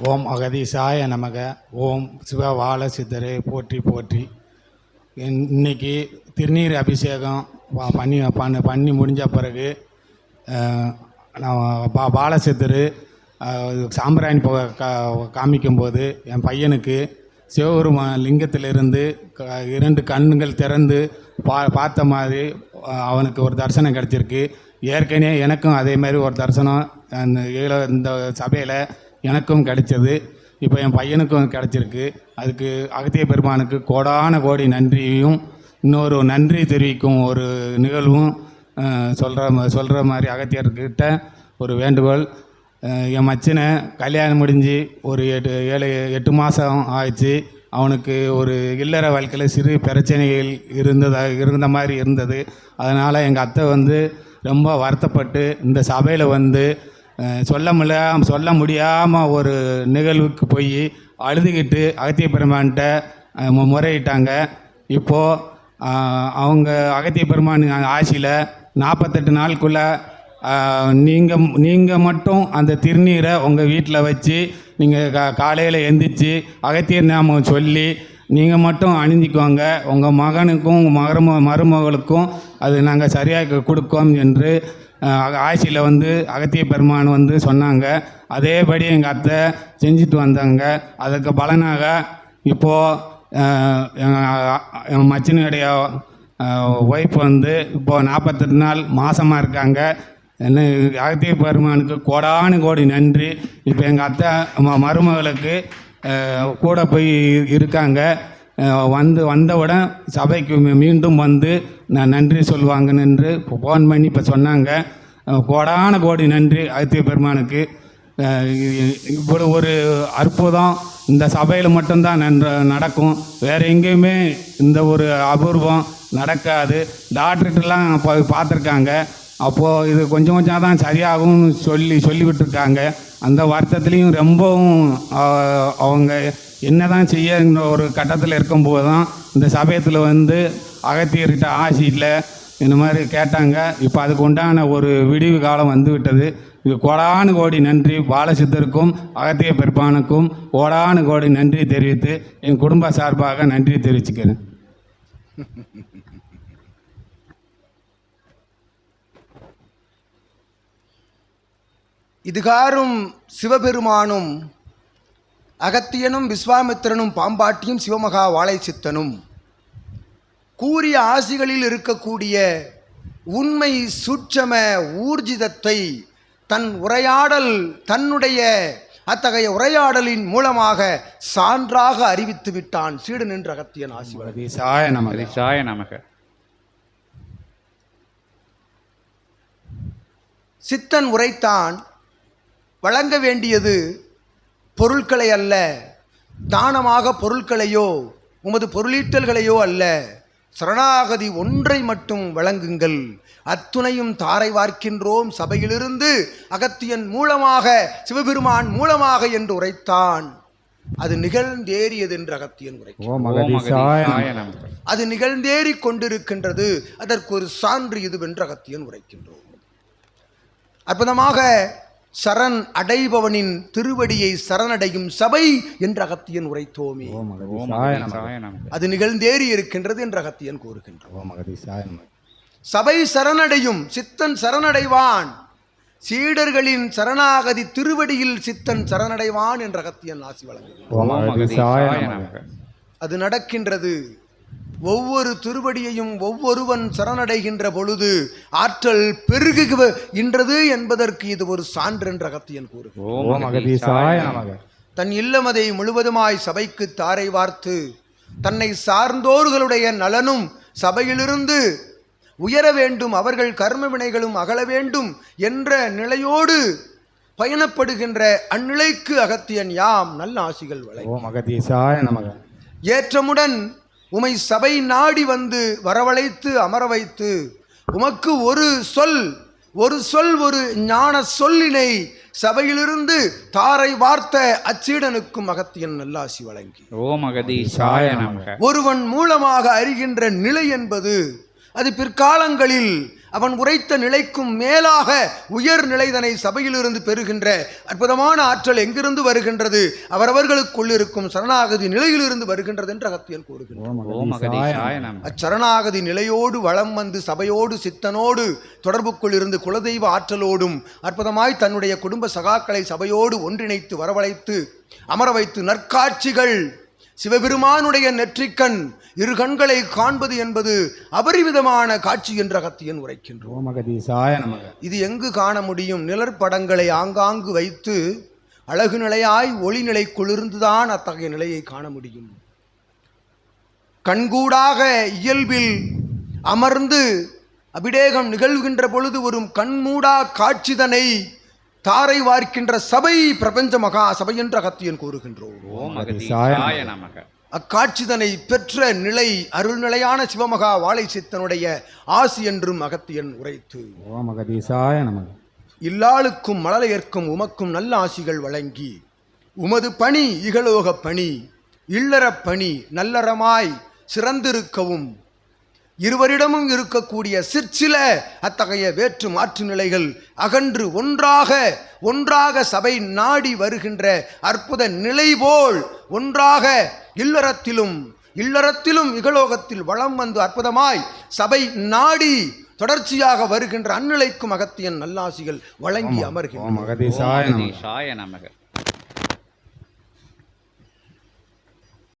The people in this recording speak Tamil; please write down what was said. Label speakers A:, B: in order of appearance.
A: ஓம் அகதீசாய நமக ஓம் சிவவால சித்தரே போற்றி போற்றி. இன்னைக்கு திருநீர் அபிஷேகம் பண்ணி பண்ண பண்ணி முடிஞ்ச பிறகு நான் பா பாலசித்தர் சாம்பிராணி போக கா காமிக்கும்போது என் பையனுக்கு சிவபெருமா லிங்கத்திலிருந்து க- இரண்டு கண்ணுகள் திறந்து பா பார்த்த மாதிரி அவனுக்கு ஒரு தரிசனம் கிடச்சிருக்கு. ஏற்கனவே எனக்கும் அதே மாதிரி ஒரு தரிசனம் அந்த இந்த சபையில் எனக்கும் கிடைச்சது. இப்போ என் பையனுக்கும் கிடைச்சிருக்கு. அதுக்கு அகத்திய பெருமானுக்கு கோடான கோடி நன்றியும் இன்னொரு நன்றி தெரிவிக்கும் ஒரு நிகழ்வும் சொல்கிற சொல்கிற மாதிரி அகத்தியர்கிட்ட ஒரு வேண்டுகோள். என் மச்சனை கல்யாணம் முடிஞ்சு ஒரு எட்டு ஏழு எட்டு மாதம் ஆயிடுச்சு. அவனுக்கு ஒரு இல்லற வாழ்க்கையில் சிறு பிரச்சனைகள் இருந்ததாக இருந்த மாதிரி இருந்தது. அதனால் எங்கள் அத்தை வந்து ரொம்ப வருத்தப்பட்டு இந்த சபையில் வந்து சொல்ல முடியாம சொல்ல முடியாமல் ஒரு நிகழ்வுக்கு போய் அழுதுகிட்டு அகத்திய பெருமான்கிட்ட முறையிட்டாங்க. இப்போது அவங்க அகத்திய பெருமான் ஆட்சியில் நாற்பத்தெட்டு நாளுக்குள்ளே நீங்கள் நீங்கள் மட்டும் அந்த திருநீரை உங்கள் வீட்டில் வச்சு நீங்கள் கா காலையில் எந்திரிச்சு அகத்தியர் நாமம் சொல்லி நீங்கள் மட்டும் அணிஞ்சிக்கோங்க. உங்கள் மகனுக்கும் உங்கள் மரும மருமகளுக்கும் அது நாங்கள் சரியாக கொடுக்கோம் என்று ஆசியில் வந்து அகத்திய பெருமான் வந்து சொன்னாங்க. அதேபடி எங்கள் அத்தை செஞ்சுட்டு வந்தாங்க. அதுக்கு பலனாக இப்போது என் மச்சினுடைய ஒய்ஃப் வந்து இப்போது நாற்பத்தெட்டு நாள் மாதமாக இருக்காங்க. என்ன அகத்திய பெருமானுக்கு கோடானு கோடி நன்றி. இப்போ எங்கள் அத்தை ம மருமகளுக்கு கூட போய் இருக்காங்க. வந்து வந்தவுடன் சபைக்கு மீண்டும் வந்து நான் நன்றி சொல்லுவாங்கன்னு என்று ஃபோன் பண்ணி இப்போ சொன்னாங்க. கோடான கோடி நன்றி அகத்திய பெருமானுக்கு. இப்படி ஒரு அற்புதம் இந்த சபையில் மட்டும்தான் நன்ற நடக்கும். வேறு எங்கேயுமே இந்த ஒரு அபூர்வம் நடக்காது. டாக்டர்கிட்டலாம் போய் பார்த்துருக்காங்க. அப்போது இது கொஞ்சம் கொஞ்சம் தான் சரியாகும்னு சொல்லி சொல்லிவிட்டுருக்காங்க. அந்த வருத்தத்துலேயும் ரொம்பவும் அவங்க என்ன தான் செய்யங்கிற ஒரு கட்டத்தில் இருக்கும்போது தான் இந்த சபையத்தில் வந்து அகத்தியர்கிட்ட ஆசி இல்லை இந்த மாதிரி கேட்டாங்க. இப்போ அதுக்கு உண்டான ஒரு விடிவு காலம் வந்து விட்டது இது கோடானு கோடி நன்றி பாலசித்தருக்கும் அகத்திய பெருப்பானுக்கும் கோடானு கோடி நன்றி தெரிவித்து என் குடும்ப சார்பாக நன்றி தெரிவிச்சுக்கிறேன்.
B: இதுகாரும் சிவபெருமானும் அகத்தியனும் விஸ்வாமித்திரனும் பாம்பாட்டியும் சிவமகா வாழை சித்தனும் கூறிய ஆசிகளில் இருக்கக்கூடிய உண்மை சூட்சம ஊர்ஜிதத்தை தன் உரையாடல் தன்னுடைய அத்தகைய உரையாடலின் மூலமாக சான்றாக அறிவித்து விட்டான். சீடு நின்ற அகத்தியன் ஆசி
C: நமக.
B: சித்தன் உரைத்தான் வழங்க வேண்டியது பொருட்களை அல்ல. தானமாக பொருட்களையோ உமது பொருளீட்டல்களையோ அல்ல. சரணாகதி ஒன்றை மட்டும் வழங்குங்கள். அத்துணையும் தாரை வார்க்கின்றோம். சபையிலிருந்து அகத்தியன் மூலமாக சிவபெருமான் மூலமாக என்று உரைத்தான். அது நிகழ்ந்தேறியது என்று அகத்தியன்
C: நமக
B: அது நிகழ்ந்தேறிக் கொண்டிருக்கின்றது. அதற்கு ஒரு சான்று இதுவென்று அகத்தியன் உரைக்கின்றோம். அற்புதமாக சரண் அடைபவனின் திருவடியை சரணடையும் சபை என்று அகத்தியன் உரைத்தோமே. அது நிகழ்ந்தேறி இருக்கின்றது என்று அகத்தியன்
A: நமது
B: சபை சரணடையும் சித்தன் சரணடைவான். சீடர்களின் சரணாகதி திருவடியில் சித்தன் சரணடைவான் என்ற அகத்தியன் ஆசி வழங்குகிறான் அது நடக்கின்றது ஒவ்வொரு திருவடியையும் ஒவ்வொருவன் சரணடைகின்ற பொழுது ஆற்றல் பெருகுகின்றது என்பதற்கு இது ஒரு சான்று என்ற அகத்தியன்
C: நமக.
B: தன் இல்லமதை முழுவதுமாய் சபைக்கு தாரை வார்த்து தன்னை சார்ந்தோர்களுடைய நலனும் சபையிலிருந்து உயர வேண்டும் அவர்கள் கர்ம வினைகளும் அகல வேண்டும் என்ற நிலையோடு பயணப்படுகின்ற அந்நிலைக்கு அகத்தியன் யாம் நல்ல ஆசிகள் வழங்கி
A: ஓம் நமக.
B: ஏற்றமுடன் உமை சபை நாடி வந்து வரவழைத்து அமர வைத்து உமக்கு ஒரு சொல் ஒரு சொல் ஒரு ஞான சொல்லினை சபையிலிருந்து தாரை வார்த்த அச்சீடனுக்கும் அகத்தியன் நல்லாசி வழங்கி.
C: ஓம் அகதீசாய நமக.
B: ஒருவன் மூலமாக அறிகின்ற நிலை என்பது அது பிற்காலங்களில் அவன் உரைத்த நிலைக்கும் மேலாக உயர் நிலைதனை சபையிலிருந்து பெறுகின்ற அற்புதமான ஆற்றல் எங்கிருந்து வருகின்றது? அவரவர்களுக்குள் இருக்கும் சரணாகதி நிலையிலிருந்து வருகின்றது என்று அகத்தியன் கூறுகின்றான் அச்சரணாகதி நிலையோடு வளம் வந்து சபையோடு சித்தனோடு தொடர்புக்குள் இருந்து குலதெய்வ ஆற்றலோடும் அற்புதமாய் தன்னுடைய குடும்ப சகாக்களை சபையோடு ஒன்றிணைத்து வரவழைத்து அமர வைத்து நற்காட்சிகள் சிவபெருமானுடைய நெற்றிக்கண் இரு கண்களை காண்பது என்பது அபரிமிதமான காட்சி என்ற அகத்தியன் உரைக்கின்றோம் இது எங்கு காண முடியும்? நிழற்படங்களை ஆங்காங்கு வைத்து அழகு நிலையாய் ஒளி நிலை குளிர்ந்துதான் அத்தகைய நிலையை காண முடியும். கண்கூடாக இயல்பில் அமர்ந்து அபிடேகம் நிகழ்கின்ற பொழுது ஒரு கண்மூடா காட்சிதனை தாரை வார்க்கின்ற சபை பிரபஞ்ச மகா சபை என்று அகத்தியன் கூறுகின்றோம்.
C: ஓம் அகதீஷாய நமக.
B: அக்காட்சிதனை பெற்ற நிலை அருள்நிலையான சிவமகா வாழை சித்தனுடைய ஆசி என்றும் அகத்தியன் உரைத்து.
A: ஓம் அகதீசாய நமக.
B: இல்லாளுக்கும் மழலையர்க்கும் உமக்கும் நல்ல ஆசிகள் வழங்கி உமது பணி இகலோகப் பணி இல்லறப் பணி நல்லறமாய் சிறந்திருக்கவும் இருவரிடமும் இருக்கக்கூடிய சிற்சில அத்தகைய வேற்று மாற்று நிலைகள் அகன்று ஒன்றாக ஒன்றாக சபை நாடி வருகின்ற அற்புத நிலை போல் ஒன்றாக இல்லறத்திலும் இல்லறத்திலும் இகலோகத்தில் வளம் வந்து அற்புதமாய் சபை நாடி தொடர்ச்சியாக வருகின்ற அந்நிலைக்கும் அகத்தியன் நல்லாசிகள் வழங்கி அமர்கின்றன